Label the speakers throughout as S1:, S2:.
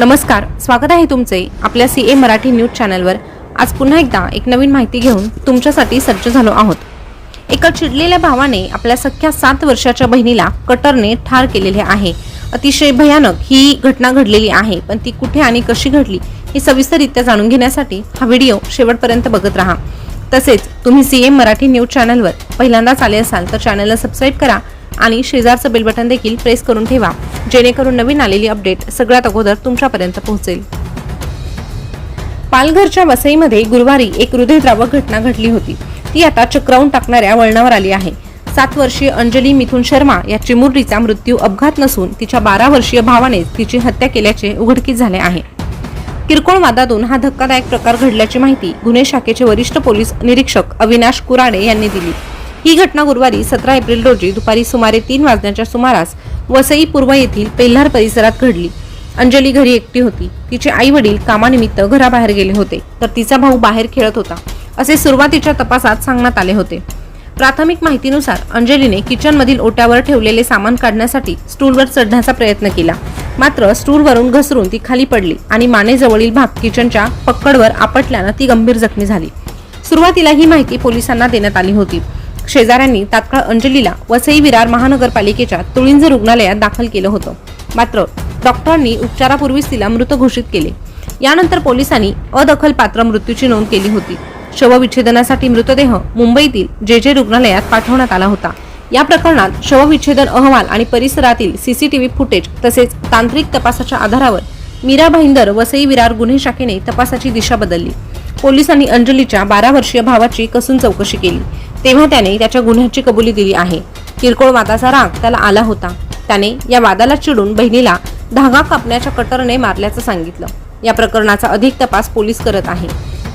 S1: नमस्कार स्वागत आहे तुमचे आपल्या सी ए मराठी न्यूज चॅनलवर. आज पुन्हा एकदा एक नवीन माहिती घेऊन तुमच्यासाठी सज्ज झालो आहोत. एका चिडलेल्या भावाने आपल्या सख्या सात वर्षाच्या बहिणीला कटरने ठार केलेले आहे. अतिशय भयानक ही घटना घडलेली आहे पण ती कुठे आणि कशी घडली हे सविस्तररित्या जाणून घेण्यासाठी हा व्हिडिओ शेवटपर्यंत बघत राहा. तसेच तुम्ही सी ए मराठी न्यूज चॅनलवर पहिल्यांदाच आले असाल तर चॅनलला सबस्क्राईब करा आणि शेजारचं बेल बटन देखील प्रेस करून ठेवा. जेणेकरून नवीन आलेली अपडेट सगळ्यात अगोदर तुमच्यापर्यंत पोहोचेल. पालघरच्या वसईमध्ये गुरुवारी एक हृदयद्रावक घटना घडली होती. ती आता चक्रावून टाकणाऱ्या वळणावर आली आहे. सात वर्षीय अंजली मिथुन शर्मा या चिमुरडीचा मृत्यू अपघात नसून तिच्या बारा वर्षीय भावाने तिची हत्या केल्याचे उघडकीस झाले आहे. किरकोळ वादातून हा धक्कादायक प्रकार घडल्याची माहिती गुन्हे शाखेचे वरिष्ठ पोलीस निरीक्षक अविनाश कुराडे यांनी दिली. ही घटना गुरुवारी सतरा एप्रिल रोजी दुपारी सुमारे तीन वाजण्याच्या सुमारास वसई पूर्व येथील पेल्हार परिसरात घडली. अंजली घरी एकटी होती. तिचे आई वडील कामानिमित्त घराबाहेर गेले होते तर तिचा भाऊ बाहेर खेळत होता असे सुरुवातीच्या तपासात सांगण्यात आले होते. प्राथमिक माहितीनुसार अंजलीने किचनमधील ओट्यावर ठेवलेले सामान काढण्यासाठी स्टूलवर चढण्याचा प्रयत्न केला. मात्र स्टूलवरून घसरून ती खाली पडली आणि मानेजवळील भाग किचनच्या पक्कडवर आपटल्यानं ती गंभीर जखमी झाली. सुरुवातीला ही माहिती पोलिसांना देण्यात आली होती. शेजाऱ्यांनी तात्काळ अंजलीला वसई विरार महानगरपालिकेच्या तुळिंज रुग्णालयात दाखल केलं होतं. मात्र डॉक्टरांनी उपचारापूर्वीच तिला मृत घोषित केले. यानंतर पोलिसांनी अदखल पात्र मृत्यूची नोंद केली होती. शवविच्छेदनासाठी मृतदेह मुंबईतील जे जे रुग्णालयात पाठवण्यात आला होता. या प्रकरणात शवविच्छेदन अहवाल आणि परिसरातील सीसीटीव्ही फुटेज तसेच तांत्रिक तपासाच्या आधारावर मीरा भाईंदर वसई विरार गुन्हे शाखेने तपासाची दिशा बदलली. पोलिसांनी अंजलीच्या बारा वर्षीय भावाची कसून चौकशी केली. तेव्हा त्याने त्याच्या गुन्ह्याची कबुली दिली आहे. किरकोळ वादाचा राग त्याला आला होता. त्याने या वादाला चिडून बहिणीला धागा कापण्याच्या कटरने मारल्याचं सांगितलं. या प्रकरणाचा अधिक तपास पोलीस करत आहे.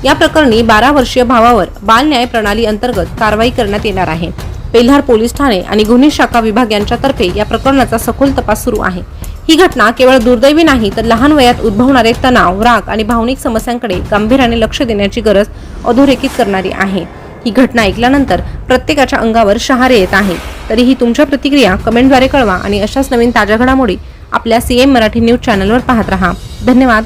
S1: या प्रकरणी बारा वर्षीय भावावर बाल न्याय प्रणाली अंतर्गत कारवाई करण्यात येणार आहे. पेल्हार पोलीस ठाणे आणि गुन्हे शाखा विभाग यांच्यातर्फे या प्रकरणाचा सखोल तपास सुरू आहे. ही घटना केवळ दुर्दैवी नाही तर लहान वयात उद्भवणारे तणाव राग आणि भावनिक समस्यांकडे गांभीर्याने लक्ष देण्याची गरज अधोरेखित करणारी आहे. ही घटना ऐकल्यानंतर प्रत्येकाच्या अंगावर शहारे येत आहे. तरीही तुमच्या प्रतिक्रिया कमेंटद्वारे कळवा आणि अशाच नवीन ताज्या घडामोडी आपल्या सीएम मराठी न्यूज चॅनलवर पाहत रहा. धन्यवाद.